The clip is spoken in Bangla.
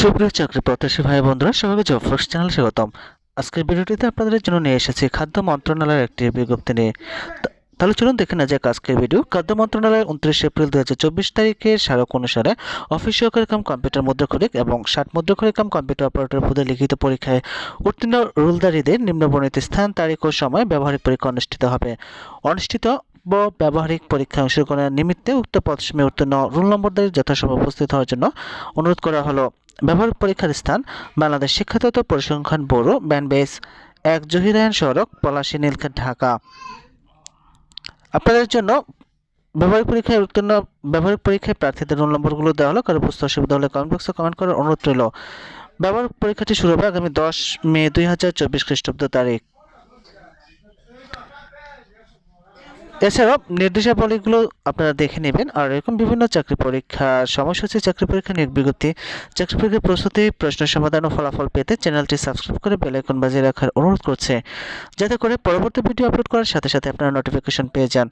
সুপ্রিয় চাকরি প্রত্যাশী ভাই বন্ধুরা, সবাইকে জব ফার্স্ট চ্যানেল স্বাগতম। আজকের ভিডিওটিতে আপনাদের জন্য নিয়ে এসেছি খাদ্য মন্ত্রণালয়ের একটি বিজ্ঞপ্তি নিয়ে। তাহলে চলুন দেখে না যাক আজকের ভিডিও খাদ্য মন্ত্রণালয় উনত্রিশ এপ্রিল দু তারিখের স্মারক অনুসারে অফিস সহকারী কাম কম্পিউটার মুদ্রাক্ষরিক এবং ষাট মুদ্রাক্ষরিক কাম কম্পিউটার অপারেটর পদে লিখিত পরীক্ষায় উত্তীর্ণ রুলদারীদের নিম্নবর্ণিত স্থান, তারিখ ও সময় ব্যবহারিক পরীক্ষা অনুষ্ঠিত হবে। অনুষ্ঠিত ব্যবহারিক পরীক্ষায় অংশগ্রহণের নিমিত্তে উক্ত পদসমে উত্তীর্ণ রোল নম্বরদারি যথাসময়ে উপস্থিত হওয়ার জন্য অনুরোধ করা হলো। ব্যবহারিক পরীক্ষার স্থান, বাংলাদেশ শিক্ষাতত্ত্ব পরিসংখ্যান ব্যুরো ব্যানবেস এক জহিরায়ন সড়ক, পলাশী, নীলক্ষেত, ঢাকা। আপনাদের জন্য ব্যবহারিক পরীক্ষায় উত্তীর্ণ ব্যবহারিক পরীক্ষায় প্রার্থীদের রোল নম্বরগুলো দেওয়া হলো। কারও বুঝতে অসুবিধা হলে কমেন্ট বক্সে কমেন্ট করার অনুরোধ রইল। ব্যবহারিক পরীক্ষাটি শুরু হবে আগামী দশ মে দুই হাজার চব্বিশ খ্রিস্টাব্দ তারিখ। এছাড়াও নির্দেশাবলীগুলো আপনারা দেখে নেবেন। আর এরকম বিভিন্ন চাকরি পরীক্ষা, সময়সূচি, চাকরি পরীক্ষা বিজ্ঞপ্তি, চাকরি পরীক্ষার প্রস্তুতি, প্রশ্ন সমাধান ও ফলাফল পেতে চ্যানেলটি সাবস্ক্রাইব করে বেল আইকন বাজিয়ে রাখার অনুরোধ করছে। যাতে করে পরবর্তী ভিডিও আপলোড করার সাথে সাথে আপনারা নোটিফিকেশন পেয়ে যান।